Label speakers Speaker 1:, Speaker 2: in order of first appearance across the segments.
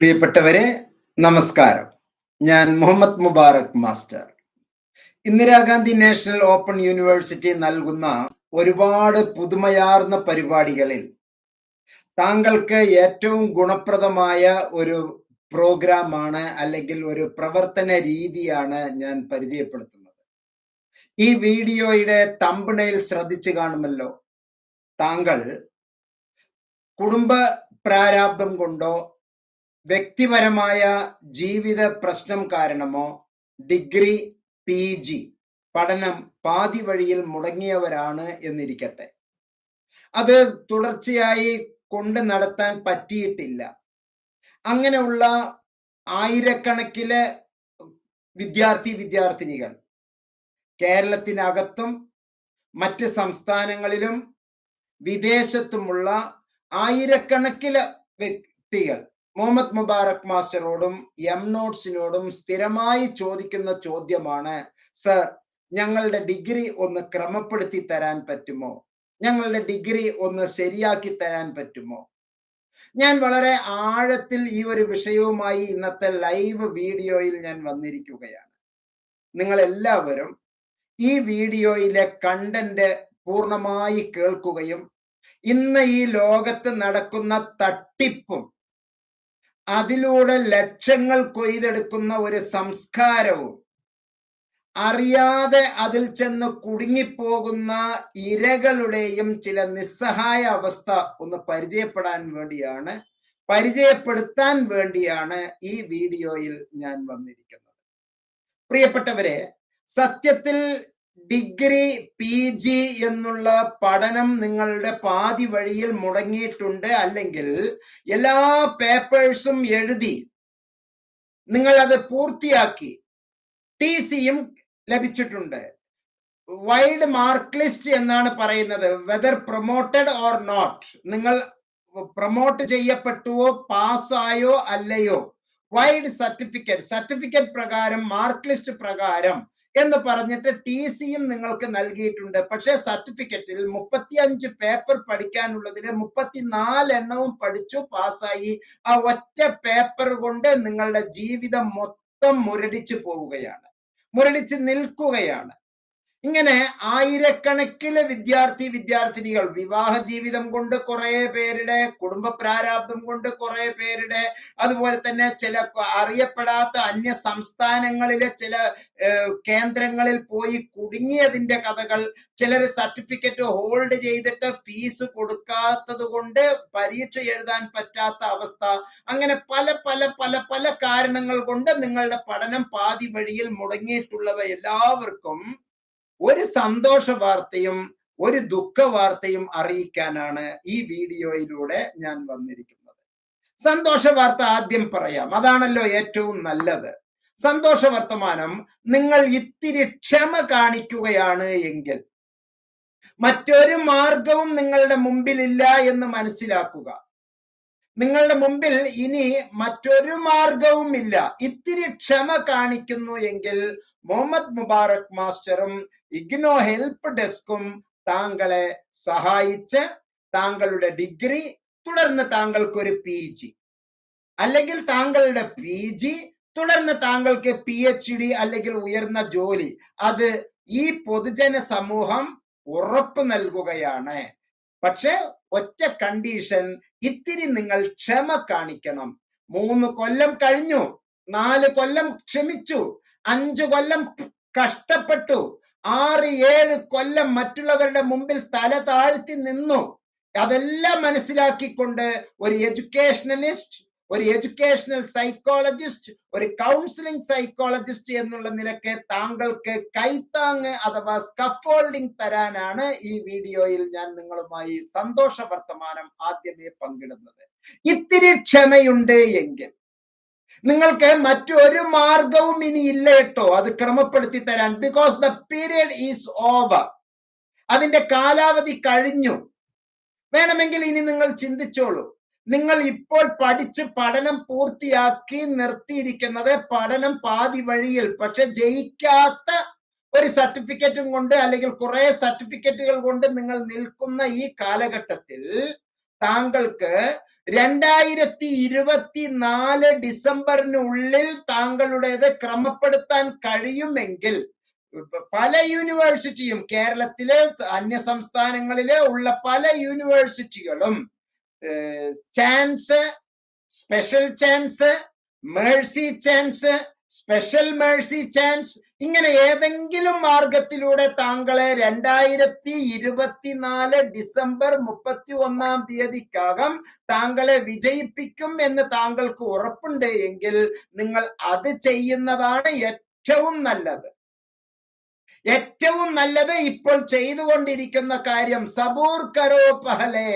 Speaker 1: പ്രിയപ്പെട്ടവരെ നമസ്കാരം. ഞാൻ Muhammad Mubarak master. Indira Gandhi national open university നൽകുന്ന ഒരുപാട് പുതുമയാർന്ന പരിപാടികളിൽ താങ്കൾക്ക് ഏറ്റവും ഗുണപ്രദമായ ഒരു പ്രോഗ്രാമാണ് അല്ലെങ്കിൽ ഒരു പ്രവർത്തന രീതിയാണ് ഞാൻ പരിചയപ്പെടുത്തുന്നത്. ഈ വീഡിയോയുടെ തമ്പണയിൽ ശ്രദ്ധിച്ചു കാണുമല്ലോ. താങ്കൾ കുടുംബ പ്രാരാബ്ദം കൊണ്ടോ വ്യക്തിപരമായ ജീവിത പ്രശ്നം കാരണമോ ഡിഗ്രി പി ജി പഠനം പാതി വഴിയിൽ മുടങ്ങിയവരാണ് എന്നിരിക്കട്ടെ. അത് തുടർച്ചയായി കൊണ്ട് നടത്താൻ പറ്റിയിട്ടില്ല. അങ്ങനെയുള്ള ആയിരക്കണക്കിലെ വിദ്യാർത്ഥി വിദ്യാർത്ഥിനികൾ കേരളത്തിനകത്തും മറ്റ് സംസ്ഥാനങ്ങളിലും വിദേശത്തുമുള്ള ആയിരക്കണക്കിലെ വ്യക്തികൾ മുഹമ്മദ് മുബാറക് മാസ്റ്ററോടും എം നോട്ട്സിനോടും സ്ഥിരമായി ചോദിക്കുന്ന ചോദ്യമാണ് സർ ഞങ്ങളുടെ ഡിഗ്രി ഒന്ന് ക്രമപ്പെടുത്തി തരാൻ പറ്റുമോ? ഞങ്ങളുടെ ഡിഗ്രി ഒന്ന് ശരിയാക്കി തരാൻ പറ്റുമോ? ഞാൻ വളരെ ആഴത്തിൽ ഈ ഒരു വിഷയവുമായി ഇന്നത്തെ ലൈവ് വീഡിയോയിൽ ഞാൻ വന്നിരിക്കുകയാണ്. നിങ്ങൾ എല്ലാവരും ഈ വീഡിയോയിലെ കണ്ടന്റ് പൂർണമായി കേൾക്കുകയും ഇന്ന് ഈ ലോകത്ത് നടക്കുന്ന തട്ടിപ്പും അതിലൂടെ ലക്ഷങ്ങൾ കൊയ്തെടുക്കുന്ന ഒരു സംസ്കാരവും. അറിയാതെ അതിൽ ചെന്ന് കുടുങ്ങിപ്പോകുന്ന ഇരകളുടെയും ചില നിസ്സഹായ അവസ്ഥ ഒന്ന് പരിചയപ്പെടാൻ വേണ്ടിയാണ് പരിചയപ്പെടുത്താൻ വേണ്ടിയാണ് ഈ വീഡിയോയിൽ ഞാൻ വന്നിരിക്കുന്നത്. പ്രിയപ്പെട്ടവരെ സത്യത്തിൽ ഡിഗ്രി പി ജി എന്നുള്ള പഠനം നിങ്ങളുടെ പാതി വഴിയിൽ മുടങ്ങിയിട്ടുണ്ട് അല്ലെങ്കിൽ എല്ലാ പേപ്പേഴ്സും എഴുതി നിങ്ങൾ അത് പൂർത്തിയാക്കി ടി സിയും ലഭിച്ചിട്ടുണ്ട്. വൈഡ് മാർക്ക് ലിസ്റ്റ് എന്നാണ് പറയുന്നത്. വെദർ പ്രൊമോട്ടഡ് ഓർ നോട്ട് നിങ്ങൾ പ്രൊമോട്ട് ചെയ്യപ്പെട്ടുവോ പാസ്സായോ അല്ലയോ. വൈഡ് സർട്ടിഫിക്കറ്റ് സർട്ടിഫിക്കറ്റ് പ്രകാരം മാർക്ക് ലിസ്റ്റ് പ്രകാരം എന്ന് പറഞ്ഞിട്ട് ടി സിയും നിങ്ങൾക്ക് നൽകിയിട്ടുണ്ട്. പക്ഷേ സർട്ടിഫിക്കറ്റിൽ മുപ്പത്തിയഞ്ച് പേപ്പർ പഠിക്കാനുള്ളതിൽ മുപ്പത്തിനാല് എണ്ണവും പഠിച്ചു പാസ്സായി. ആ ഒറ്റ പേപ്പർ കൊണ്ട് നിങ്ങളുടെ ജീവിതം മൊത്തം മുരടിച്ചു പോവുകയാണ്. മുരടിച്ച് നിൽക്കുകയാണ്. ഇങ്ങനെ ആയിരക്കണക്കിന് വിദ്യാർത്ഥി വിദ്യാർത്ഥിനികൾ വിവാഹ ജീവിതം കൊണ്ട് കുറെ പേരുടെ കുടുംബ പ്രാരാബ്ദം കൊണ്ട് കുറെ പേരുടെ അതുപോലെ തന്നെ ചില അറിയപ്പെടാത്ത അന്യ സംസ്ഥാനങ്ങളിലെ ചില കേന്ദ്രങ്ങളിൽ പോയി കുടുങ്ങിയതിന്റെ കഥകൾ ചിലർ സർട്ടിഫിക്കറ്റ് ഹോൾഡ് ചെയ്തിട്ട് ഫീസ് കൊടുക്കാത്തത് കൊണ്ട് പരീക്ഷ എഴുതാൻ പറ്റാത്ത അവസ്ഥ. അങ്ങനെ പല പല പല പല കാരണങ്ങൾ കൊണ്ട് നിങ്ങളുടെ പഠനം പാതി വഴിയിൽ മുടങ്ങിയിട്ടുള്ളവ എല്ലാവർക്കും ഒരു സന്തോഷ വാർത്തയും ഒരു ദുഃഖ വാർത്തയും അറിയിക്കാനാണ് ഈ വീഡിയോയിലൂടെ ഞാൻ വന്നിരിക്കുന്നത്. സന്തോഷ വാർത്ത ആദ്യം പറയാം. അതാണല്ലോ ഏറ്റവും നല്ലത്. സന്തോഷ വർത്തമാനം നിങ്ങൾ ഇത്തിരി ക്ഷമ കാണിക്കുകയാണ് എങ്കിൽ മറ്റൊരു മാർഗവും നിങ്ങളുടെ മുമ്പിലില്ല എന്ന് മനസ്സിലാക്കുക. നിങ്ങളുടെ മുമ്പിൽ ഇനി മറ്റൊരു മാർഗവും ഇല്ല ഇത്തിരി ക്ഷമ കാണിക്കുന്നു എങ്കിൽ മുഹമ്മദ് മുബാറക് മാസ്റ്ററും ഇഗ്നോ ഹെൽപ്പ് ഡെസ്കും താങ്കളെ സഹായിച്ച് താങ്കളുടെ ഡിഗ്രി തുടർന്ന് താങ്കൾക്ക് ഒരു പി ജി. അല്ലെങ്കിൽ താങ്കളുടെ പി ജി തുടർന്ന് താങ്കൾക്ക് പി എച്ച് ഡി അല്ലെങ്കിൽ ഉയർന്ന ജോലി. അത് ഈ പൊതുജന സമൂഹം ഉറപ്പ് നൽകുകയാണ്. പക്ഷെ ഒറ്റ കണ്ടീഷൻ ഇത്തിരി നിങ്ങൾ ക്ഷമ കാണിക്കണം. മൂന്ന് കൊല്ലം കഴിഞ്ഞു നാല് കൊല്ലം ക്ഷമിച്ചു അഞ്ചു കൊല്ലം കഷ്ടപ്പെട്ടു ആറ് ഏഴ് കൊല്ലം മറ്റുള്ളവരുടെ മുമ്പിൽ തല താഴ്ത്തി നിന്നു. അതെല്ലാം മനസ്സിലാക്കിക്കൊണ്ട് ഒരു എഡ്യൂക്കേഷണലിസ്റ്റ് ഒരു എഡ്യൂക്കേഷണൽ സൈക്കോളജിസ്റ്റ് ഒരു കൗൺസിലിംഗ് സൈക്കോളജിസ്റ്റ് എന്നുള്ള നിലയ്ക്ക് താങ്കൾക്ക് കൈത്താങ് അഥവാ സ്കഫോൾഡിംഗ് തരാനാണ് ഈ വീഡിയോയിൽ ഞാൻ നിങ്ങളുമായി സന്തോഷ വർത്തമാനം ആദ്യമേ പങ്കിടുന്നത്. ഇത്തിരി ക്ഷമയുണ്ട് എങ്കിൽ നിങ്ങൾക്ക് മറ്റൊരു മാർഗവും ഇനി ഇല്ല കേട്ടോ. അത് ക്രമപ്പെടുത്തി തരാൻ. Because the period is over അതിന്റെ കാലാവധി കഴിഞ്ഞു. വേണമെങ്കിൽ ഇനി നിങ്ങൾ ചിന്തിച്ചോളൂ. നിങ്ങൾ ഇപ്പോൾ പഠിച്ച് പഠനം പൂർത്തിയാക്കി നിർത്തിയിരിക്കുന്നത് പഠനം പാതി വഴിയിൽ. പക്ഷെ ജയിക്കാത്ത ഒരു സർട്ടിഫിക്കറ്റും കൊണ്ട് അല്ലെങ്കിൽ കുറെ സർട്ടിഫിക്കറ്റുകൾ കൊണ്ട് നിങ്ങൾ നിൽക്കുന്ന ഈ കാലഘട്ടത്തിൽ താങ്കൾക്ക് രണ്ടായിരത്തി ഇരുപത്തിനാല് ഡിസംബറിനുള്ളിൽ താങ്കളുടേത് ക്രമപ്പെടുത്താൻ കഴിയുമെങ്കിൽ പല യൂണിവേഴ്സിറ്റിയും കേരളത്തിലെ അന്യ സംസ്ഥാനങ്ങളിലെ ഉള്ള പല യൂണിവേഴ്സിറ്റികളും chance special chance mercy chance special mercy chance ഇങ്ങനെ ഏതെങ്കിലും മാർഗത്തിലൂടെ താങ്കളെ രണ്ടായിരത്തി ഇരുപത്തിനാല് ഡിസംബർ മുപ്പത്തി ഒന്നാം തീയതിക്കകം താങ്കളെ വിജയിപ്പിക്കും എന്ന് താങ്കൾക്ക് ഉറപ്പുണ്ട് എങ്കിൽ നിങ്ങൾ അത് ചെയ്യുന്നതാണ് ഏറ്റവും നല്ലത്. ഏറ്റവും നല്ലത് ഇപ്പോൾ ചെയ്തുകൊണ്ടിരിക്കുന്ന കാര്യം സബൂർ കരോ പഹലേ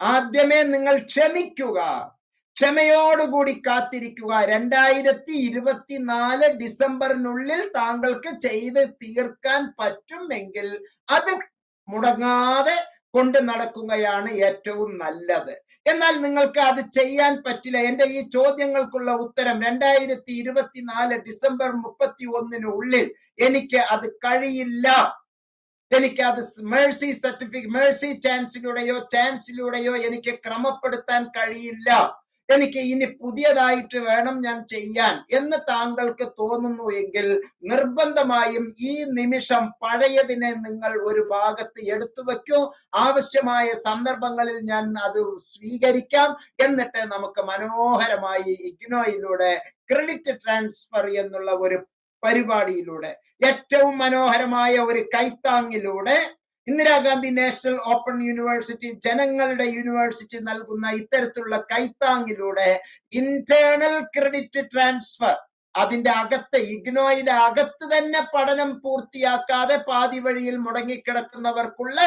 Speaker 1: ആദ്യമേ നിങ്ങൾ ക്ഷമിക്കുക. ക്ഷമയോടുകൂടി കാത്തിരിക്കുക. രണ്ടായിരത്തി ഇരുപത്തിനാല് ഡിസംബറിനുള്ളിൽ താങ്കൾക്ക് ചെയ്ത് തീർക്കാൻ പറ്റുമെങ്കിൽ അത് മുടങ്ങാതെ കൊണ്ട് നടക്കുകയാണ് ഏറ്റവും നല്ലത്. എന്നാൽ നിങ്ങൾക്ക് അത് ചെയ്യാൻ പറ്റില്ല. എന്റെ ഈ ചോദ്യങ്ങൾക്കുള്ള ഉത്തരം രണ്ടായിരത്തി ഇരുപത്തിനാല് ഡിസംബർ മുപ്പത്തി ഒന്നിനുള്ളിൽ എനിക്ക് അത് കഴിയില്ല. എനിക്ക് അത് മേഴ്സി സർട്ടിഫിക്കറ്റ് മേഴ്സി ചാൻസിലൂടെയോ ചാൻസിലൂടെയോ എനിക്ക് ക്രമപ്പെടുത്താൻ കഴിയില്ല. എനിക്ക് ഇനി പുതിയതായിട്ട് വേണം ഞാൻ ചെയ്യാൻ എന്ന് താങ്കൾക്ക് തോന്നുന്നു എങ്കിൽ നിർബന്ധമായും ഈ നിമിഷം പഴയതിനെ നിങ്ങൾ ഒരു ഭാഗത്ത് എടുത്തു വയ്ക്കൂ. ആവശ്യമായ സന്ദർഭങ്ങളിൽ ഞാൻ അത് സ്വീകരിക്കാം. എന്നിട്ട് നമുക്ക് മനോഹരമായി ഇഗ്നോയിലൂടെ ക്രെഡിറ്റ് ട്രാൻസ്ഫർ എന്നുള്ള ഒരു പരിപാടിയിലൂടെ ഏറ്റവും മനോഹരമായ ഒരു കൈത്താങ്ങിലൂടെ ഇന്ദിരാഗാന്ധി നാഷണൽ ഓപ്പൺ യൂണിവേഴ്സിറ്റി ജനങ്ങളുടെ യൂണിവേഴ്സിറ്റി നൽകുന്ന ഇത്തരത്തിലുള്ള കൈത്താങ്ങിലൂടെ ഇന്റേണൽ ക്രെഡിറ്റ് ട്രാൻസ്ഫർ അതിന്റെ അകത്ത് ഇഗ്നോയുടെ അകത്ത് തന്നെ പഠനം പൂർത്തിയാക്കാതെ പാതി വഴിയിൽ മുടങ്ങിക്കിടക്കുന്നവർക്കുള്ള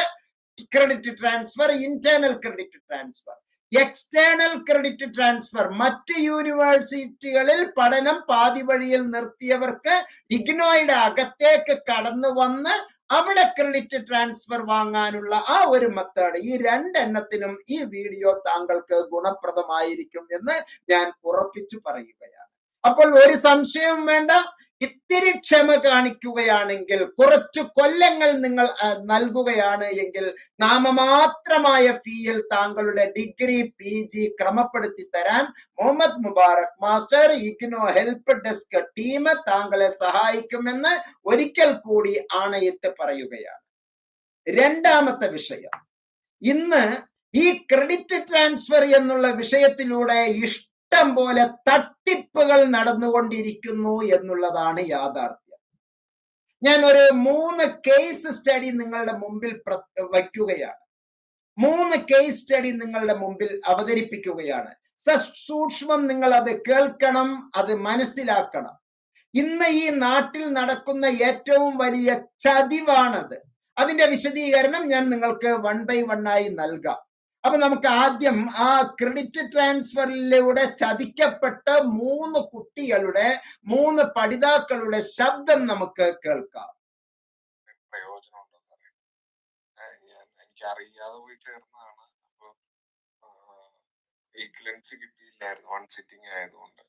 Speaker 1: credit transfer internal credit transfer. External credit transfer മറ്റ് യൂണിവേഴ്സിറ്റികളിൽ പഠനം പാതി വഴിയിൽ നിർത്തിയവർക്ക് ഇഗ്നോയുടെ അകത്തേക്ക് കടന്നു വന്ന് അവിടെ ക്രെഡിറ്റ് ട്രാൻസ്ഫർ വാങ്ങാനുള്ള ആ ഒരു മെത്തേഡ് ഈ രണ്ടെണ്ണത്തിനും ഈ വീഡിയോ താങ്കൾക്ക് ഗുണപ്രദമായിരിക്കും എന്ന് ഞാൻ ഉറപ്പിച്ചു പറയുകയാണ്. അപ്പോൾ ഒരു സംശയവും വേണ്ട. ഇത്തിരി ക്ഷമ കാണിക്കുകയാണെങ്കിൽ കുറച്ചു കൊല്ലങ്ങൾ നിങ്ങൾ നൽകുകയാണ് എങ്കിൽ നാമമാത്രമായ ഫീയിൽ താങ്കളുടെ ഡിഗ്രി പി ജി ക്രമപ്പെടുത്തി തരാൻ Muhammad Mubarak master IGNOU help desk team താങ്കളെ സഹായിക്കുമെന്ന് ഒരിക്കൽ കൂടി ആണയിട്ട് പറയുകയാണ്. രണ്ടാമത്തെ വിഷയം. ഇന്ന് ഈ ക്രെഡിറ്റ് ട്രാൻസ്ഫർ എന്നുള്ള വിഷയത്തിലൂടെ ഇഷ്ട ഇഷ്ടം പോലെ തട്ടിപ്പുകൾ നടന്നുകൊണ്ടിരിക്കുന്നു എന്നുള്ളതാണ് യാഥാർത്ഥ്യം. ഞാൻ ഒരു മൂന്ന് കേസ് സ്റ്റഡി നിങ്ങളുടെ മുമ്പിൽ വയ്ക്കുകയാണ്. മൂന്ന് കേസ് സ്റ്റഡി നിങ്ങളുടെ മുമ്പിൽ അവതരിപ്പിക്കുകയാണ്. സൂക്ഷ്മം നിങ്ങൾ അത് കേൾക്കണം അത് മനസ്സിലാക്കണം. ഇന്ന് ഈ നാട്ടിൽ നടക്കുന്ന ഏറ്റവും വലിയ ചതിവാണത്. അതിന്റെ വിശദീകരണം ഞാൻ നിങ്ങൾക്ക് വൺ ബൈ വൺ ആയി നൽകാം. അപ്പൊ നമുക്ക് ആദ്യം ആ ക്രെഡിറ്റ് ട്രാൻസ്ഫറിലൂടെ ചതിക്കപ്പെട്ട മൂന്ന് കുട്ടികളുടെ മൂന്ന് പഠിതാക്കളുടെ ശബ്ദം നമുക്ക് കേൾക്കാം.
Speaker 2: പ്രയോജനമുണ്ടോ സാറേ? എനിക്ക് അറിയാതെ പോയി ചേർന്നതാണ്. അപ്പൊ ഈക്വലൻസി കിട്ടിയില്ലായിരുന്നു. വൺ സിറ്റിംഗ് ആയതുകൊണ്ട്.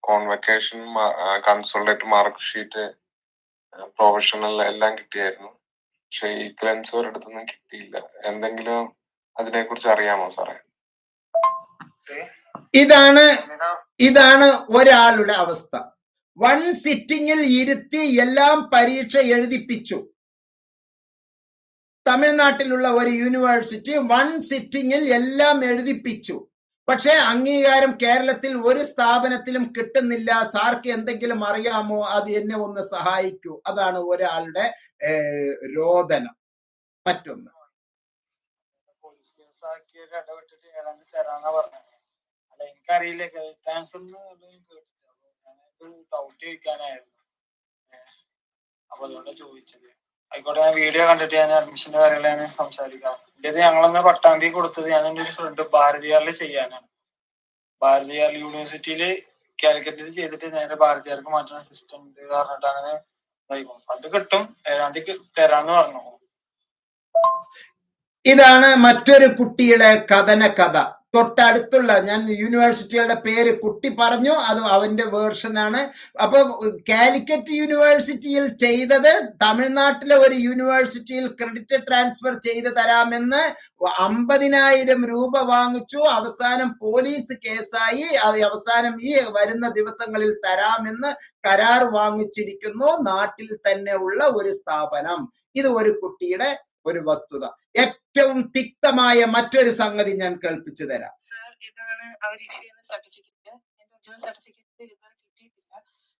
Speaker 2: Convocation consolidated mark sheet professional എല്ലാം കിട്ടിയായിരുന്നു. പക്ഷെ ഈക്വലൻസ് ഒരിടത്തുനിന്നും കിട്ടിയില്ല. എന്തെങ്കിലും അതിനെക്കുറിച്ച് അറിയാമോ സാറേ?
Speaker 1: ഇതാണ് ഇതാണ് ഒരാളുടെ അവസ്ഥ. വൺ സിറ്റിംഗിൽ ഇരുത്തി എല്ലാം പരീക്ഷ എഴുതിപ്പിച്ചു. തമിഴ്നാട്ടിലുള്ള ഒരു യൂണിവേഴ്സിറ്റി വൺ സിറ്റിംഗിൽ എല്ലാം എഴുതിപ്പിച്ചു. പക്ഷേ അംഗീകാരം കേരളത്തിൽ ഒരു സ്ഥാപനത്തിലും കിട്ടുന്നില്ല. സാർക്ക് എന്തെങ്കിലും അറിയാമോ? അത് എന്നെ ഒന്ന് സഹായിക്കൂ. അതാണ് ഒരാളുടെ രോദനം. മറ്റൊന്ന്
Speaker 3: പോലീസ് കേസ് ആക്കിയൊക്കെ ഇടപെട്ടിട്ട് ഏഴാം തീയതി തരാന്നാ പറഞ്ഞത് അല്ല എനിക്കറിയില്ല ക്യാൻസർ ഡൗട്ട് ചോദിക്കാനായിരുന്നു. അപ്പൊ അതുകൊണ്ട് ചോദിച്ചത്. ആയിക്കോട്ടെ ഞാൻ വീഡിയോ കണ്ടിട്ട് ഞാൻ അഡ്മിഷന്റെ കാര്യങ്ങൾ ഞാൻ സംസാരിക്കാം. ഇത് ഞങ്ങളന്ന് തീയതി കൊടുത്തത് ഞാൻ എന്റെ ഒരു ഫ്രണ്ട് ഭാരതിയാറിൽ ചെയ്യാനാണ്. ഭാരതിയാർ യൂണിവേഴ്സിറ്റിയിൽ കാലിക്കറ്റിൽ ചെയ്തിട്ട് നേരെ ഭാരതിയാർക്ക് മാറ്റുന്ന സിസ്റ്റം ഉണ്ട് പറഞ്ഞിട്ട് അങ്ങനെ ഫണ്ട് കിട്ടും ഏഴാം തീയതി തരാന്ന് പറഞ്ഞു.
Speaker 1: ഇതാണ് മറ്റൊരു കുട്ടിയുടെ കഥന കഥ. തൊട്ടടുത്തുള്ള ഞാൻ യൂണിവേഴ്സിറ്റികളുടെ പേര് കുട്ടി പറഞ്ഞു. അത് അവന്റെ വേർഷനാണ് അപ്പൊ കാലിക്കറ്റ് യൂണിവേഴ്സിറ്റിയിൽ ചെയ്തത് തമിഴ്നാട്ടിലെ ഒരു യൂണിവേഴ്സിറ്റിയിൽ ക്രെഡിറ്റ് ട്രാൻസ്ഫർ ചെയ്ത് തരാമെന്ന് അമ്പതിനായിരം രൂപ വാങ്ങിച്ചു. അവസാനം പോലീസ് കേസായി. അവസാനം ഈ വരുന്ന ദിവസങ്ങളിൽ തരാമെന്ന് കരാർ വാങ്ങിച്ചിരിക്കുന്നു. നാട്ടിൽ തന്നെ ഉള്ള ഒരു സ്ഥാപനം. ഇത് ഒരു കുട്ടിയുടെ ഒരു വസ്തുത. ഏറ്റവും തിക്തമായ മറ്റൊരു സംഗതി ഞാൻ കേൾപ്പിച്ചു തരാം.
Speaker 4: ഇതാണ് അവർ ഇഷ്യൂ ചെയ്യുന്ന സർട്ടിഫിക്കറ്റ് എന്റെ ഒറിജിനൽ സർട്ടിഫിക്കറ്റ് ഇതുവരെ കിട്ടിയിട്ടില്ല.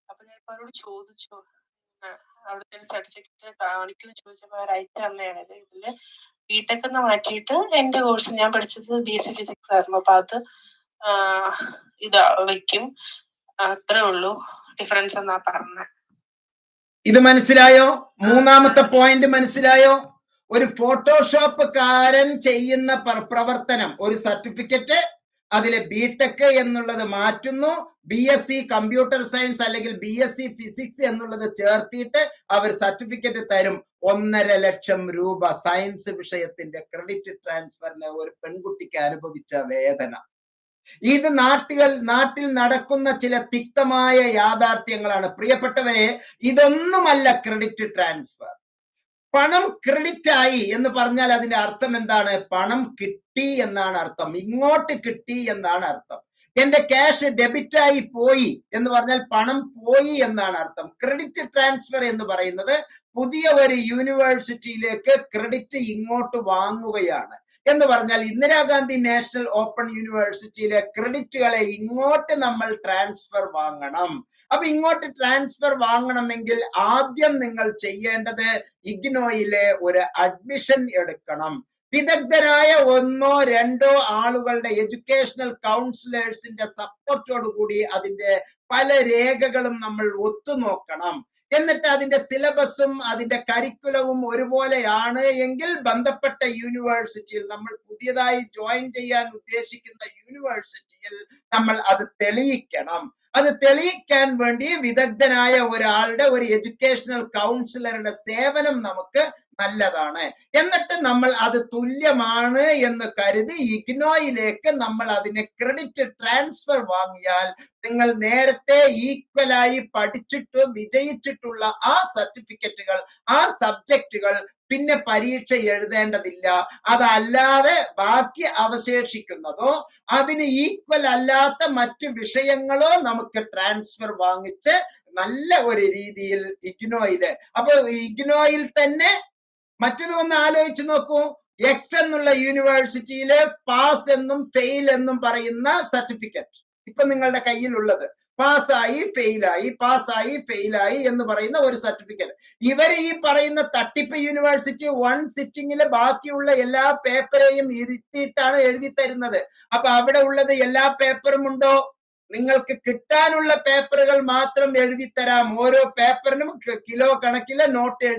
Speaker 4: അപ്പൊ ഞാൻ ഇപ്പൊ അവരോട് ചോദിച്ചു. ആ, അവിടുത്തെ ഒരു സർട്ടിഫിക്കറ്റ് കാണിക്കുമെന്ന് ചോദിച്ചപ്പോ അവർ അയച്ചു തന്നെയാണ്. ഇത് ഇതിൽ ബിടെക് എന്ന് മാറ്റിയിട്ട് എന്റെ കോഴ്സ് ഞാൻ പഠിച്ചത് ബി എസ് സി ഫിസിക്സ് ആയിരുന്നു. അപ്പൊ അത് ഇത് ഇതാ വെക്കും. അത്രേ ഉള്ളൂ ഡിഫറൻസ് എന്നാ പറഞ്ഞത്
Speaker 1: ഇത് മനസ്സിലായോ? മൂന്നാമത്തെ പോയിന്റ് മനസ്സിലായോ? ഒരു ഫോട്ടോഷോപ്പുകാരൻ ചെയ്യുന്ന പ്ര- പ്രവർത്തനം ഒരു സർട്ടിഫിക്കറ്റ് അതിലെ ബിടെക് എന്നുള്ളത് മാറ്റുന്നു B S C computer science അല്ലെങ്കിൽ ബി എസ് സി ഫിസിക്സ് എന്നുള്ളത് ചേർത്തിയിട്ട് അവർ സർട്ടിഫിക്കറ്റ് തരും. ഒന്നര ലക്ഷം രൂപ സയൻസ് വിഷയത്തിന്റെ ക്രെഡിറ്റ് ട്രാൻസ്ഫറിന് ഒരു പെൺകുട്ടിക്ക് അനുഭവിച്ച വേദന. ഇത് നാട്ടുകൾ നാട്ടിൽ നടക്കുന്ന ചില തിക്തമായ യാഥാർത്ഥ്യങ്ങളാണ്. പ്രിയപ്പെട്ടവരെ ഇതൊന്നുമല്ല ക്രെഡിറ്റ് ട്രാൻസ്ഫർ പണം ക്രെഡിറ്റ് ആയി എന്ന് പറഞ്ഞാൽ അതിന്റെ അർത്ഥം എന്താണ്? പണം കിട്ടി എന്നാണ് അർത്ഥം. ഇങ്ങോട്ട് കിട്ടി എന്നാണ് അർത്ഥം. എന്റെ ക്യാഷ് ഡെബിറ്റ് ആയി പോയി എന്ന് പറഞ്ഞാൽ പണം പോയി എന്നാണ് അർത്ഥം. ക്രെഡിറ്റ് ട്രാൻസ്ഫർ എന്ന് പറയുന്നത് പുതിയ ഒരു യൂണിവേഴ്സിറ്റിയിലേക്ക് ക്രെഡിറ്റ് ഇങ്ങോട്ട് വാങ്ങുകയാണ്. എന്ന് പറഞ്ഞാൽ ഇന്ദിരാഗാന്ധി നാഷണൽ ഓപ്പൺ യൂണിവേഴ്സിറ്റിയിലെ ക്രെഡിറ്റുകളെ ഇങ്ങോട്ട് നമ്മൾ ട്രാൻസ്ഫർ വാങ്ങണം. അപ്പൊ ഇങ്ങോട്ട് ട്രാൻസ്ഫർ വാങ്ങണമെങ്കിൽ ആദ്യം നിങ്ങൾ ചെയ്യേണ്ടത് ഇഗ്നോയിലെ ഒരു അഡ്മിഷൻ എടുക്കണം. വിദഗ്ധരായ ഒന്നോ രണ്ടോ ആളുകളുടെ എഡ്യൂക്കേഷണൽ കൗൺസിലേഴ്സിന്റെ സപ്പോർട്ടോട് കൂടി അതിന്റെ പല രേഖകളും നമ്മൾ ഒത്തുനോക്കണം എന്നിട്ട് അതിന്റെ സിലബസും അതിന്റെ കരിക്കുലവും ഒരുപോലെയാണ് എങ്കിൽ ബന്ധപ്പെട്ട യൂണിവേഴ്സിറ്റിയിൽ നമ്മൾ പുതിയതായി ജോയിൻ ചെയ്യാൻ ഉദ്ദേശിക്കുന്ന യൂണിവേഴ്സിറ്റിയിൽ നമ്മൾ അത് തെളിയിക്കണം. അത് തെളിയിക്കാൻ വേണ്ടി വിദഗ്ധനായ ഒരാളുടെ ഒരു എഡ്യൂക്കേഷണൽ കൗൺസിലറുടെ സേവനം നമുക്ക് നല്ലതാണ്. എന്നിട്ട് നമ്മൾ അത് തുല്യമാണ് എന്ന് കരുതി ഇഗ്നോയിലേക്ക് നമ്മൾ അതിനെ ക്രെഡിറ്റ് ട്രാൻസ്ഫർ വാങ്ങിയാൽ നിങ്ങൾ നേരത്തെ ഈക്വലായി പഠിച്ചിട്ട് വിജയിച്ചിട്ടുള്ള ആ സർട്ടിഫിക്കറ്റുകൾ ആ സബ്ജക്റ്റുകൾ പിന്നെ പരീക്ഷ എഴുതേണ്ടതില്ല. അതല്ലാതെ ബാക്കി അവശേഷിക്കുന്നതോ അതിന് ഈക്വൽ അല്ലാത്ത മറ്റു വിഷയങ്ങളോ നമുക്ക് ട്രാൻസ്ഫർ വാങ്ങിച്ച് നല്ല ഒരു രീതിയിൽ ഇഗ്നോയിൽ. അപ്പൊ ഇഗ്നോയിൽ തന്നെ മറ്റത് ഒന്ന് ആലോചിച്ച് നോക്കൂ. എക്സ് എന്നുള്ള യൂണിവേഴ്സിറ്റിയിൽ പാസ് എന്നും ഫെയിൽ എന്നും പറയുന്ന സർട്ടിഫിക്കറ്റ് ഇപ്പൊ നിങ്ങളുടെ കയ്യിലുള്ളത്. പാസ്സായി ഫെയിലായി പാസ്സായി ഫെയിലായി എന്ന് പറയുന്ന ഒരു സർട്ടിഫിക്കറ്റ് ഇവർ ഈ പറയുന്ന തട്ടിപ്പ് യൂണിവേഴ്സിറ്റി വൺ സിറ്റിംഗിൽ ബാക്കിയുള്ള എല്ലാ പേപ്പറേയും ഇരുത്തിയിട്ടാണ് എഴുതി തരുന്നത്. അപ്പൊ അവിടെ ഉള്ളത് എല്ലാ പേപ്പറും ഉണ്ടോ? നിങ്ങൾക്ക് കിട്ടാനുള്ള പേപ്പറുകൾ മാത്രം എഴുതി തരാം. ഓരോ പേപ്പറിനും കിലോ കണക്കിൽ നോട്ട്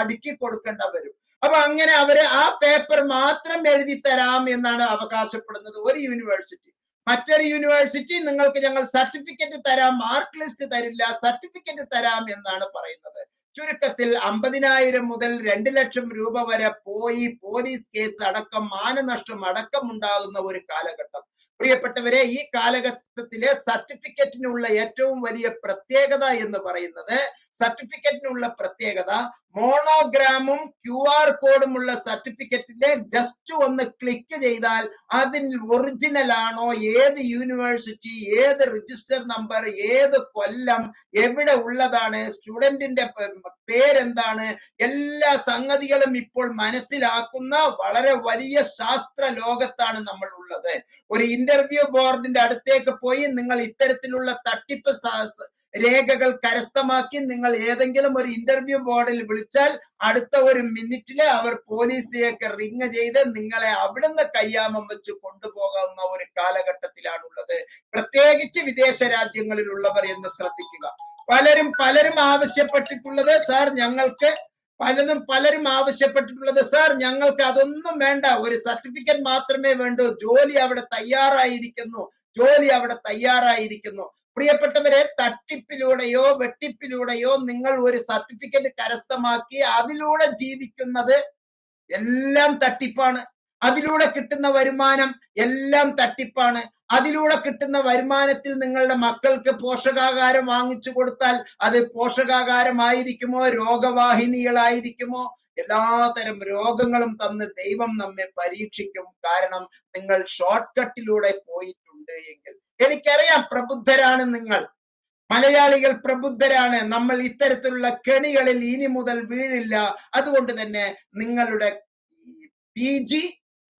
Speaker 1: അടുക്കി കൊടുക്കേണ്ട വരും. അപ്പൊ അങ്ങനെ അവർ ആ പേപ്പർ മാത്രം എഴുതി തരാം എന്നാണ് അവകാശപ്പെടുന്നത് ഒരു യൂണിവേഴ്സിറ്റി. മറ്റൊരു യൂണിവേഴ്സിറ്റി നിങ്ങൾക്ക് ഞങ്ങൾ സർട്ടിഫിക്കറ്റ് തരാം മാർക്ക് ലിസ്റ്റ് തരില്ല സർട്ടിഫിക്കറ്റ് തരാം എന്നാണ് പറയുന്നത്. ചുരുക്കത്തിൽ അമ്പതിനായിരം മുതൽ രണ്ട് ലക്ഷം രൂപ വരെ പോയി പോലീസ് കേസ് അടക്കം മാനനഷ്ടം അടക്കം ഉണ്ടാകുന്ന ഒരു കാലഘട്ടം. പ്രിയപ്പെട്ടവരെ ഈ കാലഘട്ടത്തിലെ സർട്ടിഫിക്കറ്റിനുള്ള ഏറ്റവും വലിയ പ്രത്യേകത എന്ന് പറയുന്നത് സർട്ടിഫിക്കറ്റിനുള്ള പ്രത്യേകത മോണോഗ്രാമും ക്യു ആർ കോഡും ഉള്ള സർട്ടിഫിക്കറ്റിന്റെ ജസ്റ്റ് ഒന്ന് ക്ലിക്ക് ചെയ്താൽ അതിൽ ഒറിജിനൽ ആണോ ഏത് യൂണിവേഴ്സിറ്റി ഏത് രജിസ്റ്റർ നമ്പർ ഏത് കൊല്ലം എവിടെ ഉള്ളതാണ് സ്റ്റുഡന്റിന്റെ പേരെന്താണ് എല്ലാ സംഗതികളും ഇപ്പോൾ മനസ്സിലാക്കുന്ന വളരെ വലിയ ശാസ്ത്ര ലോകത്താണ് നമ്മൾ ഉള്ളത് ഒരു ഇന്റർവ്യൂ ബോർഡിന്റെ അടുത്തേക്ക് പോയി നിങ്ങൾ ഇത്തരത്തിലുള്ള തട്ടിപ്പ് രേഖകൾ കരസ്ഥമാക്കി നിങ്ങൾ ഏതെങ്കിലും ഒരു ഇന്റർവ്യൂ ബോർഡിൽ വിളിച്ചാൽ അടുത്ത ഒരു മിനിറ്റിൽ അവർ പോലീസിലേക്ക് റിങ് ചെയ്ത് നിങ്ങളെ അവിടുന്ന് കയ്യാമം വെച്ച് കൊണ്ടുപോകാവുന്ന ഒരു കാലഘട്ടത്തിലാണുള്ളത്. പ്രത്യേകിച്ച് വിദേശ രാജ്യങ്ങളിലുള്ളവർ എന്ന് ശ്രദ്ധിക്കുക. പലരും പലരും ആവശ്യപ്പെട്ടിട്ടുള്ളത് സാർ ഞങ്ങൾക്ക് പലതും പലരും ആവശ്യപ്പെട്ടിട്ടുള്ളത് സാർ ഞങ്ങൾക്ക് അതൊന്നും വേണ്ട. ഒരു സർട്ടിഫിക്കറ്റ് മാത്രമേ വേണ്ടൂ. ജോലി അവിടെ തയ്യാറായിരിക്കുന്നു. ജോലി അവിടെ തയ്യാറായിരിക്കുന്നു. പ്രിയപ്പെട്ടവരെ തട്ടിപ്പിലൂടെയോ വെട്ടിപ്പിലൂടെയോ നിങ്ങൾ ഒരു സർട്ടിഫിക്കറ്റ് കരസ്ഥമാക്കി അതിലൂടെ ജീവിക്കുന്നത് എല്ലാം തട്ടിപ്പാണ്. അതിലൂടെ കിട്ടുന്ന വരുമാനം എല്ലാം തട്ടിപ്പാണ്. അതിലൂടെ കിട്ടുന്ന വരുമാനത്തിൽ നിങ്ങളുടെ മക്കൾക്ക് പോഷകാഹാരം വാങ്ങിച്ചു കൊടുത്താൽ അത് പോഷകാഹാരമായിരിക്കുമോ? രോഗവാഹിനികളായിരിക്കുമോ? എല്ലാതരം രോഗങ്ങളും തന്ന് ദൈവം നമ്മെ പരീക്ഷിക്കും. കാരണം നിങ്ങൾ ഷോർട്ട് കട്ടിലൂടെ പോയിട്ടുണ്ട് എങ്കിൽ എനിക്കറിയാം പ്രബുദ്ധരാണ് നിങ്ങൾ. മലയാളികൾ പ്രബുദ്ധരാണ്. നമ്മൾ ഇത്തരത്തിലുള്ള കെണികളിൽ ഇനി മുതൽ വീഴില്ല. അതുകൊണ്ട് തന്നെ നിങ്ങളുടെ പി ജി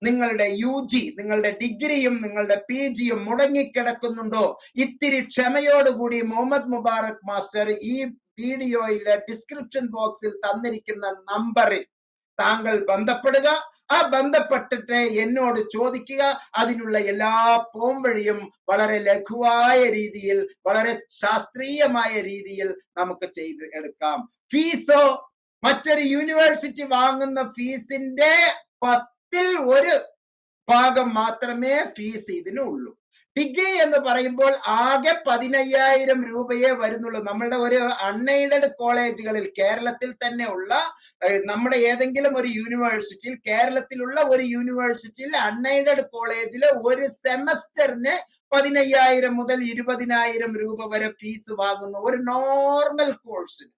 Speaker 1: നിങ്ങളുടെ യു ജി നിങ്ങളുടെ ഡിഗ്രിയും നിങ്ങളുടെ പി ജിയും മുടങ്ങിക്കിടക്കുന്നുണ്ടോ? ഇത്തിരി ക്ഷമയോടുകൂടി മുഹമ്മദ് മുബാറക് മാസ്റ്റർ ഈ വീഡിയോയിലെ ഡിസ്ക്രിപ്ഷൻ ബോക്സിൽ തന്നിരിക്കുന്ന നമ്പറിൽ താങ്കൾ ബന്ധപ്പെടുക. ആ ബന്ധപ്പെട്ടിട്ട് എന്നോട് ചോദിക്കുക. അതിനുള്ള എല്ലാ പോംവഴിയും വളരെ ലഘുവായ രീതിയിൽ വളരെ ശാസ്ത്രീയമായ രീതിയിൽ നമുക്ക് ചെയ്ത് എടുക്കാം. ഫീസോ? മറ്റൊരു യൂണിവേഴ്സിറ്റി വാങ്ങുന്ന ഫീസിന്റെ പത്തിൽ ഒരു ഭാഗം മാത്രമേ ഫീസ് ഇതിനുള്ളൂ. ഡിഗ്രി എന്ന് പറയുമ്പോൾ ആകെ പതിനയ്യായിരം രൂപയെ വരുന്നുള്ളൂ. നമ്മളുടെ ഒരു അൺഎയ്ഡഡ് കോളേജുകളിൽ കേരളത്തിൽ തന്നെ ഉള്ള നമ്മുടെ ഏതെങ്കിലും ഒരു യൂണിവേഴ്സിറ്റിയിൽ കേരളത്തിലുള്ള ഒരു യൂണിവേഴ്സിറ്റിയിൽ അൺഎയ്ഡഡ് കോളേജിൽ ഒരു സെമസ്റ്ററിന് പതിനയ്യായിരം മുതൽ ഇരുപതിനായിരം രൂപ വരെ ഫീസ് വാങ്ങുന്ന ഒരു നോർമൽ കോഴ്സിന്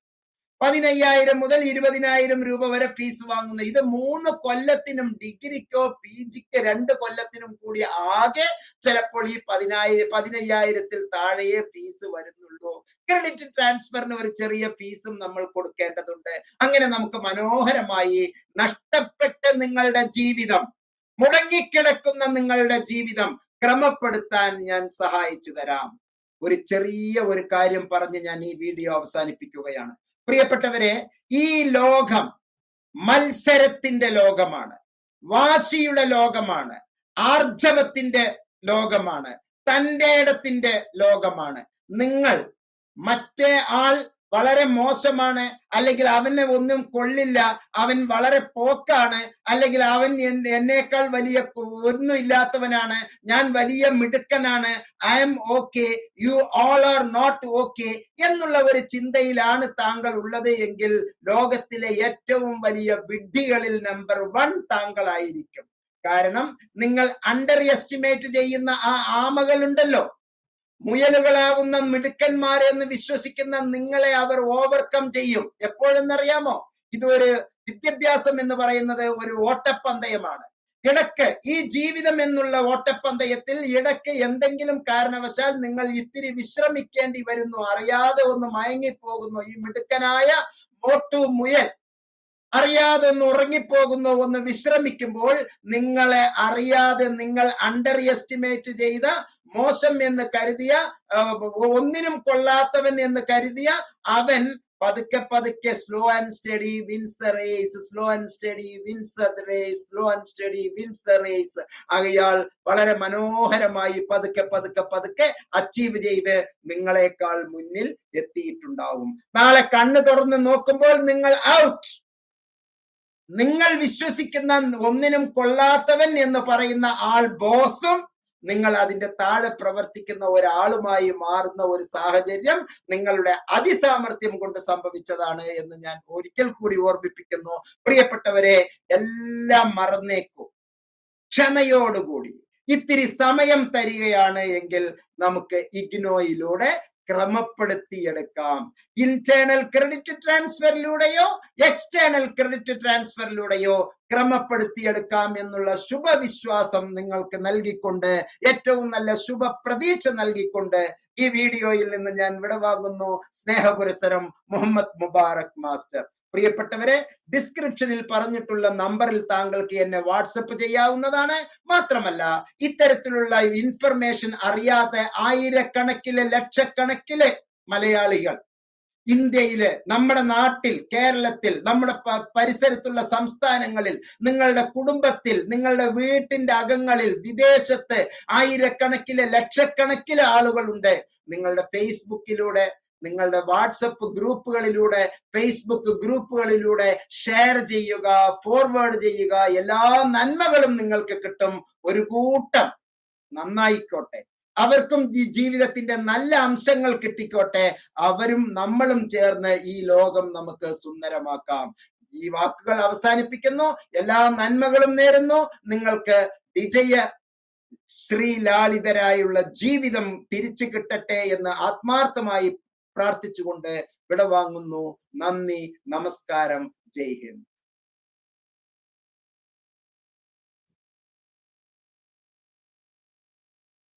Speaker 1: പതിനയ്യായിരം മുതൽ ഇരുപതിനായിരം രൂപ വരെ ഫീസ് വാങ്ങുന്നു. ഇത് മൂന്ന് കൊല്ലത്തിനും ഡിഗ്രിക്കോ പി ജിക്ക് രണ്ട് കൊല്ലത്തിനും കൂടി ആകെ ചിലപ്പോൾ ഈ പതിനായിരം പതിനയ്യായിരത്തിൽ താഴെയേ ഫീസ് വരുന്നുള്ളൂ. ക്രെഡിറ്റ് ട്രാൻസ്ഫറിന് ഒരു ചെറിയ ഫീസും നമ്മൾ കൊടുക്കേണ്ടതുണ്ട്. അങ്ങനെ നമുക്ക് മനോഹരമായി നഷ്ടപ്പെട്ട നിങ്ങളുടെ ജീവിതം മുടങ്ങിക്കിടക്കുന്ന നിങ്ങളുടെ ജീവിതം ക്രമപ്പെടുത്താൻ ഞാൻ സഹായിച്ചു തരാം. ഒരു ചെറിയ ഒരു കാര്യം പറഞ്ഞ് ഞാൻ ഈ വീഡിയോ അവസാനിപ്പിക്കുകയാണ്. പ്രിയപ്പെട്ടവരെ ഈ ലോകം മത്സരത്തിന്റെ ലോകമാണ് വാശിയുടെ ലോകമാണ് ആർജവത്തിന്റെ ലോകമാണ് തന്റെ ഇടത്തിന്റെ ലോകമാണ്. നിങ്ങൾ മറ്റേ ആൾ വളരെ മോശമാണ്. അല്ലെങ്കിൽ അവനെ ഒന്നും കൊള്ളില്ല. അവൻ വളരെ പോക്കാണ്. അല്ലെങ്കിൽ അവൻ എന്നേക്കാൾ വലിയ ഒന്നും ഇല്ലാത്തവനാണ്. ഞാൻ വലിയ മിടുക്കനാണ്. I am okay you all are not okay എന്നുള്ള ഒരു ചിന്തയിലാണ് താങ്കൾ ഉള്ളത് എങ്കിൽ ലോകത്തിലെ ഏറ്റവും വലിയ വിഡ്ഢികളിൽ നമ്പർ വൺ താങ്കളായിരിക്കും. കാരണം നിങ്ങൾ അണ്ടർ എസ്റ്റിമേറ്റ് ചെയ്യുന്ന ആ ആമകളുണ്ടല്ലോ. മുയലുകളാവുന്ന മിടുക്കന്മാരെന്ന് വിശ്വസിക്കുന്ന നിങ്ങളെ അവർ ഓവർകം ചെയ്യും. എപ്പോഴെന്നറിയാമോ? ഇത് ഒരു വിദ്യാഭ്യാസം എന്ന് പറയുന്നത് ഒരു ഓട്ടപ്പന്തയമാണ്. ഇടയ്ക്ക് ഈ ജീവിതം എന്നുള്ള ഓട്ടപ്പന്തയത്തിൽ ഇടയ്ക്ക് എന്തെങ്കിലും കാരണവശാൽ നിങ്ങൾ ഇത്തിരി വിശ്രമിക്കേണ്ടി വരുന്നു. അറിയാതെ ഒന്ന് മയങ്ങിപ്പോകുന്നു. ഈ മിടുക്കനായ മോട്ടു മുയൽ അറിയാതെ ഒന്ന് ഉറങ്ങിപ്പോകുന്നു. ഒന്ന് വിശ്രമിക്കുമ്പോൾ നിങ്ങളെ അറിയാതെ നിങ്ങൾ അണ്ടർ എസ്റ്റിമേറ്റ് ചെയ്ത മോശം എന്ന് കരുതിയ ഒന്നിനും കൊള്ളാത്തവൻ എന്ന് കരുതിയ അവൻ പതുക്കെ പതുക്കെ slow and steady wins the race slow and steady wins the race slow and steady wins the race അയാൾ വളരെ മനോഹരമായി പതുക്കെ പതുക്കെ പതുക്കെ അച്ചീവ് ചെയ്ത് നിങ്ങളെക്കാൾ മുന്നിൽ എത്തിയിട്ടുണ്ടാവും. നാളെ കണ്ണ് തുറന്ന് നോക്കുമ്പോൾ നിങ്ങൾ ഔട്ട് നിങ്ങൾ വിശ്വസിക്കുന്ന ഒന്നിനും കൊള്ളാത്തവൻ എന്ന് പറയുന്ന ആൾ ബോസും നിങ്ങൾ അതിന്റെ താഴെ പ്രവർത്തിക്കുന്ന ഒരാളുമായി മാറുന്ന ഒരു സാഹചര്യം നിങ്ങളുടെ അതിസാമർഥ്യം കൊണ്ട് സംഭവിച്ചതാണ് എന്ന് ഞാൻ ഒരിക്കൽ കൂടി ഓർമ്മിപ്പിക്കുന്നു. പ്രിയപ്പെട്ടവരെ എല്ലാം മറന്നേക്കൂ. ക്ഷമയോടുകൂടി. ഇത്തിരി സമയം തരികയാണ് എങ്കിൽ നമുക്ക് ഇഗ്നോയിലൂടെ ക്രമപ്പെടുത്തിയെടുക്കാം. ഇന്റേണൽ ക്രെഡിറ്റ് ട്രാൻസ്ഫറിലൂടെയോ എക്സ്റ്റേണൽ ക്രെഡിറ്റ് ട്രാൻസ്ഫറിലൂടെയോ ക്രമപ്പെടുത്തിയെടുക്കാം എന്നുള്ള ശുഭവിശ്വാസം നിങ്ങൾക്ക് നൽകിക്കൊണ്ട് ഏറ്റവും നല്ല ശുഭ പ്രതീക്ഷ നൽകിക്കൊണ്ട് ഈ വീഡിയോയിൽ നിന്ന് ഞാൻ വിടവാങ്ങുന്നു. സ്നേഹപുരസരം മുഹമ്മദ് മുബാറക് മാസ്റ്റർ. പ്രിയപ്പെട്ടവരെ ഡിസ്ക്രിപ്ഷനിൽ പറഞ്ഞിട്ടുള്ള നമ്പറിൽ താങ്കൾക്ക് എന്നെ വാട്സപ്പ് ചെയ്യാവുന്നതാണ്. മാത്രമല്ല ഇത്തരത്തിലുള്ള ഇൻഫർമേഷൻ അറിയാതെ ആയിരക്കണക്കിലെ ലക്ഷക്കണക്കിലെ മലയാളികൾ ഇന്ത്യയിൽ നമ്മുടെ നാട്ടിൽ കേരളത്തിൽ നമ്മുടെ പരിസരത്തുള്ള സംസ്ഥാനങ്ങളിൽ നിങ്ങളുടെ കുടുംബത്തിൽ നിങ്ങളുടെ വീട്ടിന്റെ അകങ്ങളിൽ വിദേശത്ത് ആയിരക്കണക്കിലെ ലക്ഷക്കണക്കിലെ ആളുകളുണ്ട്. നിങ്ങളുടെ ഫേസ്ബുക്കിലൂടെ നിങ്ങളുടെ വാട്സപ്പ് ഗ്രൂപ്പുകളിലൂടെ ഫേസ്ബുക്ക് ഗ്രൂപ്പുകളിലൂടെ ഷെയർ ചെയ്യുക ഫോർവേഡ് ചെയ്യുക. എല്ലാ നന്മകളും നിങ്ങൾക്ക് കിട്ടും. ഒരു കൂട്ടം നന്നായിക്കോട്ടെ. അവർക്കും ജീവിതത്തിന്റെ നല്ല അംശങ്ങൾ കിട്ടിക്കോട്ടെ. അവരും നമ്മളും ചേർന്ന് ഈ ലോകം നമുക്ക് സുന്ദരമാക്കാം. ഈ വാക്കുകൾ അവസാനിപ്പിക്കുന്നു. എല്ലാ നന്മകളും നേരുന്നു. നിങ്ങൾക്ക് വിജയ ശ്രീലാളിതരായുള്ള ജീവിതം തിരിച്ചു കിട്ടട്ടെ എന്ന് ആത്മാർത്ഥമായി പ്രാർത്ഥിച്ചുകൊണ്ട് വിടവാങ്ങുന്നു. നന്ദി നമസ്കാരം. ജയ് ഹിന്ദ്.